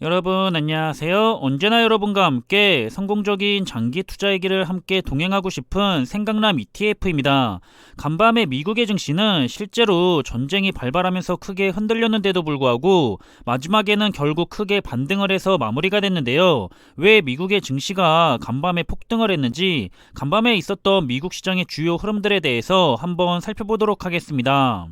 여러분 안녕하세요. 언제나 여러분과 함께 성공적인 장기 투자 얘기를 함께 동행하고 싶은 생강남 ETF입니다. 간밤에 미국의 증시는 실제로 전쟁이 발발하면서 크게 흔들렸는데도 불구하고 마지막에는 결국 크게 반등을 해서 마무리가 됐는데요. 왜 미국의 증시가 간밤에 폭등을 했는지 간밤에 있었던 미국 시장의 주요 흐름들에 대해서 한번 살펴보도록 하겠습니다.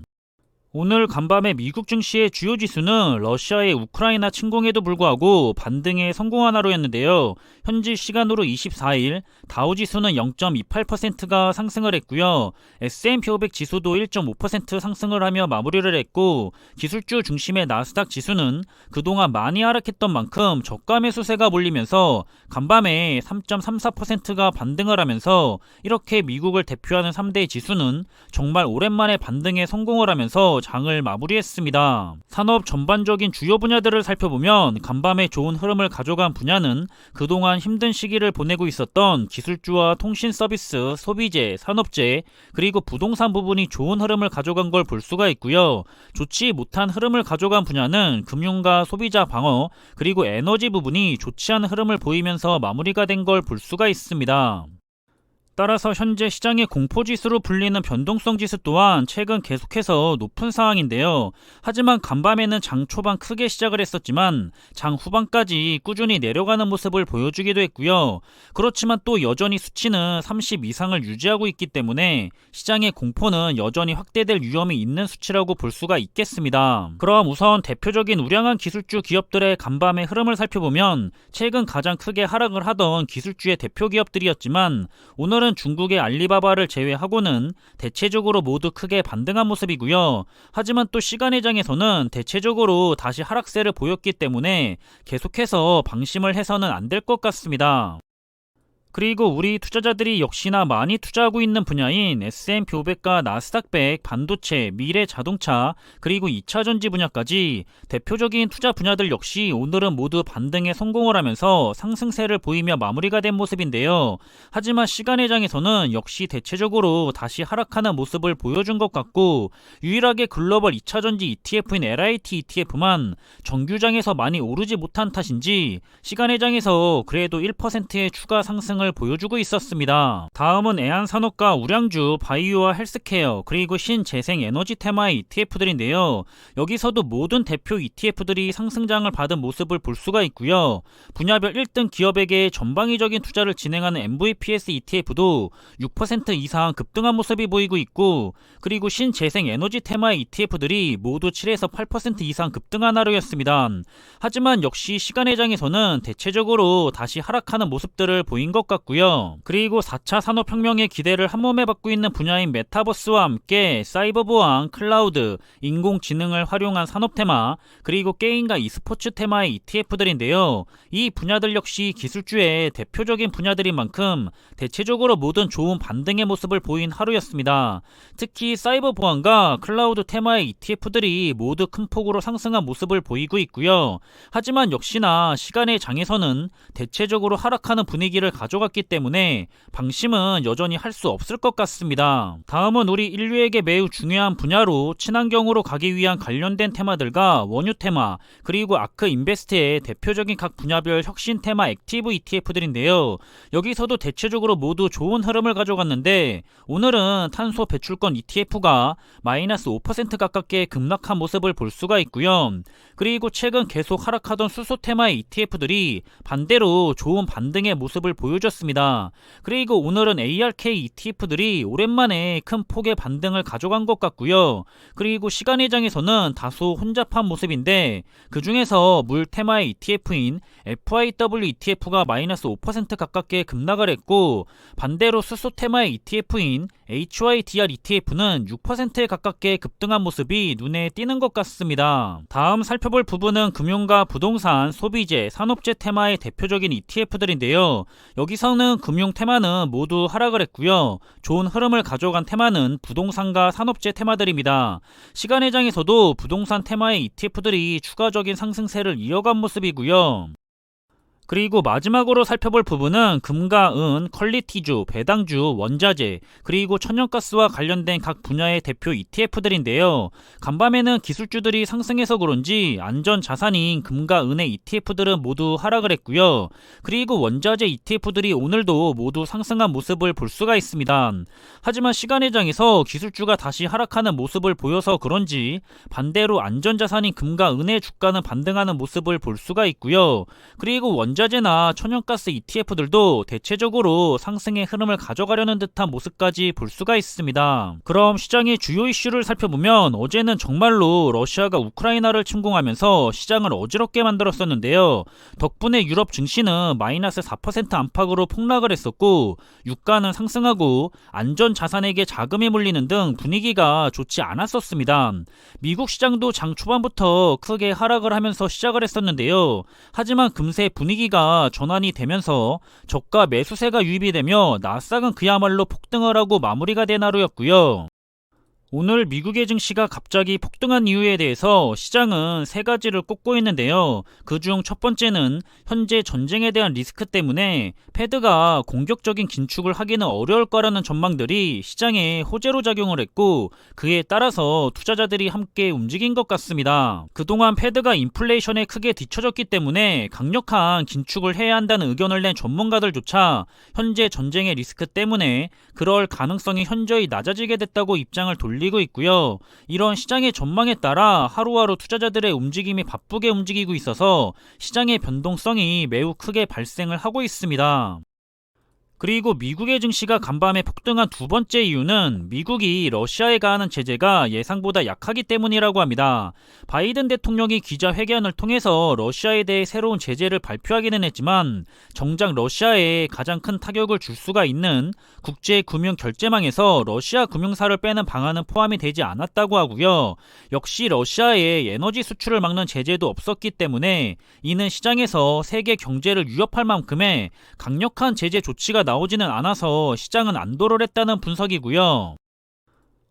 오늘 간밤에 미국 증시의 주요 지수는 러시아의 우크라이나 침공에도 불구하고 반등에 성공한 하루였는데요. 현지 시간으로 24일 다우 지수는 0.28%가 상승을 했고요. S&P 500 지수도 1.5% 상승을 하며 마무리를 했고 기술주 중심의 나스닥 지수는 그동안 많이 하락했던 만큼 저가 매수세가 몰리면서 간밤에 3.34%가 반등을 하면서 이렇게 미국을 대표하는 3대 지수는 정말 오랜만에 반등에 성공을 하면서 장을 마무리했습니다. 산업 전반적인 주요 분야들을 살펴보면 간밤에 좋은 흐름을 가져간 분야는 그동안 힘든 시기를 보내고 있었던 기술주와 통신 서비스, 소비재, 산업재, 그리고 부동산 부분이 좋은 흐름을 가져간 걸 볼 수가 있고요. 좋지 못한 흐름을 가져간 분야는 금융과 소비자 방어, 그리고 에너지 부분이 좋지 않은 흐름을 보이면서 마무리가 된 걸 볼 수가 있습니다. 따라서 현재 시장의 공포지수로 불리는 변동성 지수 또한 최근 계속해서 높은 상황인데요. 하지만 간밤에는 장 초반 크게 시작을 했었지만 장 후반까지 꾸준히 내려가는 모습을 보여주기도 했고요. 그렇지만 또 여전히 수치는 30 이상을 유지하고 있기 때문에 시장의 공포는 여전히 확대될 위험이 있는 수치라고 볼 수가 있겠습니다. 그럼 우선 대표적인 우량한 기술주 기업들의 간밤의 흐름을 살펴보면 최근 가장 크게 하락을 하던 기술주의 대표 기업들이었지만 오늘 오늘은 중국의 알리바바를 제외하고는 대체적으로 모두 크게 반등한 모습이고요. 하지만 또 시간의 장에서는 대체적으로 다시 하락세를 보였기 때문에 계속해서 방심을 해서는 안 될 것 같습니다. 그리고 우리 투자자들이 역시나 많이 투자하고 있는 분야인 S&P 500과 나스닥 100, 반도체, 미래 자동차, 그리고 2차 전지 분야까지 대표적인 투자 분야들 역시 오늘은 모두 반등에 성공을 하면서 상승세를 보이며 마무리가 된 모습인데요. 하지만 시간의 장에서는 역시 대체적으로 다시 하락하는 모습을 보여준 것 같고 유일하게 글로벌 2차 전지 ETF인 LIT ETF만 정규장에서 많이 오르지 못한 탓인지 시간의 장에서 그래도 1%의 추가 상승을 상승을 보여주고 있었습니다. 다음은 애한산업과 우량주, 바이오와 헬스케어, 그리고 신재생 에너지 테마의 ETF들인데요. 여기서도 모든 대표 ETF들이 상승장을 받은 모습을 볼 수가 있고요. 분야별 1등 기업에게 전방위적인 투자를 진행하는 MVPS ETF도 6% 이상 급등한 모습이 보이고 있고, 그리고 신재생 에너지 테마의 ETF들이 모두 7에서 8% 이상 급등한 하루였습니다. 하지만 역시 시간의 장에서는 대체적으로 다시 하락하는 모습들을 보인 것 같 고요. 그리고 4차 산업혁명의 기대를 한몸에 받고 있는 분야인 메타버스와 함께 사이버 보안, 클라우드, 인공지능을 활용한 산업 테마, 그리고 게임과 e스포츠 테마의 ETF들인데요. 이 분야들 역시 기술주의 대표적인 분야들인 만큼 대체적으로 모든 좋은 반등의 모습을 보인 하루였습니다. 특히 사이버 보안과 클라우드 테마의 ETF들이 모두 큰 폭으로 상승한 모습을 보이고 있고요. 하지만 역시나 시간의 장에서는 대체적으로 하락하는 분위기를 가져가 가져갔기 때문에 방심은 여전히 할 수 없을 것 같습니다. 다음은 우리 인류에게 매우 중요한 분야로 친환경으로 가기 위한 관련된 테마들과 원유 테마 그리고 아크 인베스트의 대표적인 각 분야별 혁신 테마 액티브 ETF들인데요. 여기서도 대체적으로 모두 좋은 흐름을 가져갔는데 오늘은 탄소 배출권 ETF가 마이너스 5% 가깝게 급락한 모습을 볼 수가 있고요. 그리고 최근 계속 하락하던 수소 테마의 ETF들이 반대로 좋은 반등의 모습을 보여줬습니다. 있었습니다. 그리고 오늘은 ARK ETF들이 오랜만에 큰 폭의 반등을 가져간 것 같고요. 그리고 시간 회장에서는 다소 혼잡한 모습인데 그 중에서 물 테마의 ETF인 FIW ETF가 마이너스 5% 가깝게 급락을 했고 반대로 수소 테마의 ETF인 HYDR ETF는 6%에 가깝게 급등한 모습이 눈에 띄는 것 같습니다. 다음 살펴볼 부분은 금융과 부동산, 소비재, 산업재 테마의 대표적인 ETF들인데요. 여기서 는 금융 테마는 모두 하락을 했고요. 좋은 흐름을 가져간 테마는 부동산과 산업재 테마들입니다. 시간 회장에서도 부동산 테마의 ETF들이 추가적인 상승세를 이어간 모습이고요. 그리고 마지막으로 살펴볼 부분은 금과 은, 퀄리티주, 배당주, 원자재, 그리고 천연가스와 관련된 각 분야의 대표 ETF들인데요. 간밤에는 기술주들이 상승해서 그런지 안전 자산인 금과 은의 ETF들은 모두 하락을 했고요. 그리고 원자재 ETF들이 오늘도 모두 상승한 모습을 볼 수가 있습니다. 하지만 시간의 장에서 기술주가 다시 하락하는 모습을 보여서 그런지 반대로 안전 자산인 금과 은의 주가는 반등하는 모습을 볼 수가 있고요. 그리고 원자 재나 천연가스 ETF들도 대체적으로 상승의 흐름을 가져가려는 듯한 모습까지 볼 수가 있습니다. 그럼 시장의 주요 이슈를 살펴보면 어제는 정말로 러시아가 우크라이나를 침공하면서 시장을 어지럽게 만들었었는데요. 덕분에 유럽 증시는 마이너스 4% 안팎으로 폭락을 했었고 유가는 상승하고 안전 자산에게 자금이 몰리는 등 분위기가 좋지 않았었습니다. 미국 시장도 장 초반부터 크게 하락을 하면서 시작을 했었는데요. 하지만 금세 분위기 가 전환이 되면서 저가 매수세가 유입이 되며 나스닥은 그야말로 폭등을 하고 마무리가 된 하루였고요. 오늘 미국의 증시가 갑자기 폭등한 이유에 대해서 시장은 세 가지를 꼽고 있는데요. 그중 첫 번째는 현재 전쟁에 대한 리스크 때문에 패드가 공격적인 긴축을 하기는 어려울 거라는 전망들이 시장에 호재로 작용을 했고 그에 따라서 투자자들이 함께 움직인 것 같습니다. 그동안 패드가 인플레이션에 크게 뒤처졌기 때문에 강력한 긴축을 해야 한다는 의견을 낸 전문가들조차 현재 전쟁의 리스크 때문에 그럴 가능성이 현저히 낮아지게 됐다고 입장을 돌리 돌리고 있고요. 이런 시장의 전망에 따라 하루하루 투자자들의 움직임이 바쁘게 움직이고 있어서 시장의 변동성이 매우 크게 발생을 하고 있습니다. 그리고 미국의 증시가 간밤에 폭등한 두 번째 이유는 미국이 러시아에 가하는 제재가 예상보다 약하기 때문이라고 합니다. 바이든 대통령이 기자회견을 통해서 러시아에 대해 새로운 제재를 발표하기는 했지만 정작 러시아에 가장 큰 타격을 줄 수가 있는 국제 금융 결제망에서 러시아 금융사를 빼는 방안은 포함이 되지 않았다고 하고요. 역시 러시아의 에너지 수출을 막는 제재도 없었기 때문에 이는 시장에서 세계 경제를 위협할 만큼의 강력한 제재 조치가 나 오지는 않아서 시장은 안도를 했다는 분석이고요.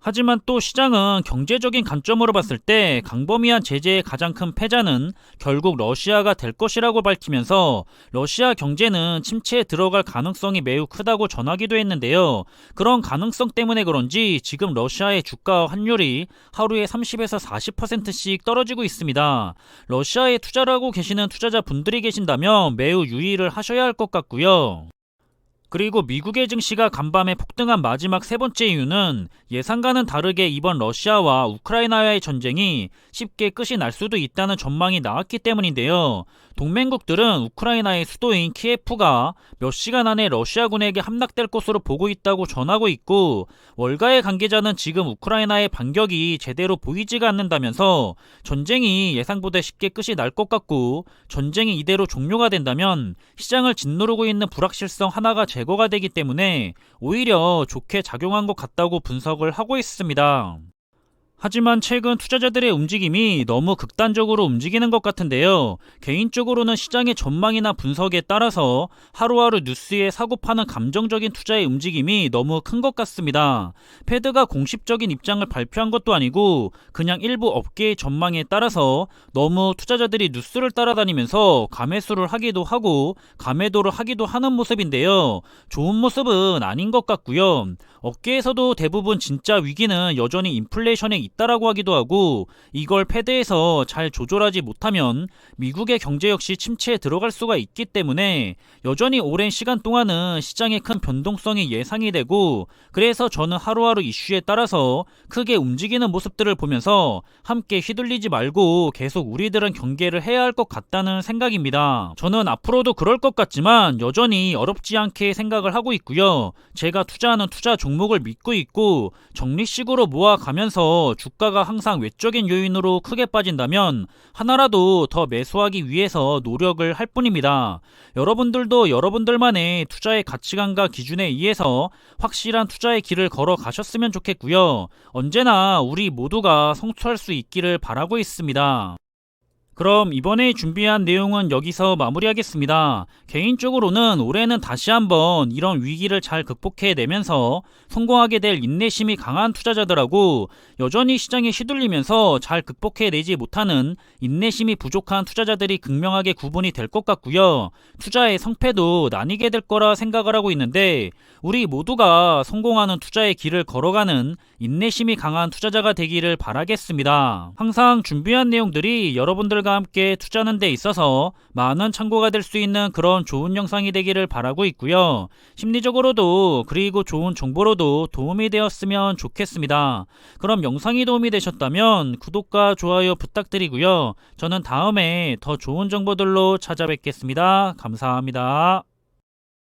하지만 또 시장은 경제적인 관점으로 봤을 때 강범위한 제재의 가장 큰 패자는 결국 러시아가 될 것이라고 밝히면서 러시아 경제는 침체에 들어갈 가능성이 매우 크다고 전하기도 했는데요. 그런 가능성 때문에 그런지 지금 러시아의 주가 환율이 하루에 30에서 40%씩 떨어지고 있습니다. 러시아에 투자를 하고 계시는 투자자분들이 계신다면 매우 유의를 하셔야 할 것 같고요. 그리고 미국의 증시가 간밤에 폭등한 마지막 세 번째 이유는 예상과는 다르게 이번 러시아와 우크라이나와의 전쟁이 쉽게 끝이 날 수도 있다는 전망이 나왔기 때문인데요. 동맹국들은 우크라이나의 수도인 키예프가 몇 시간 안에 러시아군에게 함락될 것으로 보고 있다고 전하고 있고 월가의 관계자는 지금 우크라이나의 반격이 제대로 보이지가 않는다면서 전쟁이 예상보다 쉽게 끝이 날 것 같고 전쟁이 이대로 종료가 된다면 시장을 짓누르고 있는 불확실성 하나가 제 거가 되기 때문에 오히려 좋게 작용한 것 같다고 분석을 하고 있습니다. 하지만 최근 투자자들의 움직임이 너무 극단적으로 움직이는 것 같은데요. 개인적으로는 시장의 전망이나 분석에 따라서 하루하루 뉴스에 사고 파는 감정적인 투자의 움직임이 너무 큰 것 같습니다. 패드가 공식적인 입장을 발표한 것도 아니고 그냥 일부 업계의 전망에 따라서 너무 투자자들이 뉴스를 따라다니면서 감매수를 하기도 하고 감매도를 하기도 하는 모습인데요. 좋은 모습은 아닌 것 같고요. 업계에서도 대부분 진짜 위기는 여전히 인플레이션에 있다라고 하기도 하고 이걸 패드에서 잘 조절하지 못하면 미국의 경제 역시 침체에 들어갈 수가 있기 때문에 여전히 오랜 시간 동안은 시장의 큰 변동성이 예상이 되고 그래서 저는 하루하루 이슈에 따라서 크게 움직이는 모습들을 보면서 함께 휘둘리지 말고 계속 우리들은 경계를 해야 할 것 같다는 생각입니다. 저는 앞으로도 그럴 것 같지만 여전히 어렵지 않게 생각을 하고 있고요. 제가 투자하는 투자 종 목을 믿고 있고 적립식으로 모아가면서 주가가 항상 외적인 요인으로 크게 빠진다면 하나라도 더 매수하기 위해서 노력을 할 뿐입니다. 여러분들도 여러분들만의 투자의 가치관과 기준에 의해서 확실한 투자의 길을 걸어 가셨으면 좋겠고요. 언제나 우리 모두가 성취할 수 있기를 바라고 있습니다. 그럼 이번에 준비한 내용은 여기서 마무리하겠습니다. 개인적으로는 올해는 다시 한번 이런 위기를 잘 극복해내면서 성공하게 될 인내심이 강한 투자자들하고 여전히 시장에 휘둘리면서 잘 극복해내지 못하는 인내심이 부족한 투자자들이 극명하게 구분이 될 것 같고요. 투자의 성패도 나뉘게 될 거라 생각을 하고 있는데 우리 모두가 성공하는 투자의 길을 걸어가는 인내심이 강한 투자자가 되기를 바라겠습니다. 항상 준비한 내용들이 여러분 들과 함께 투자하는 데 있어서 많은 참고가 될 수 있는 그런 좋은 영상이 되기를 바라고 있고요. 심리적으로도 그리고 좋은 정보로도 도움이 되었으면 좋겠습니다. 그럼 영상이 도움이 되셨다면 구독과 좋아요 부탁드리고요. 저는 다음에 더 좋은 정보들로 찾아뵙겠습니다. 감사합니다.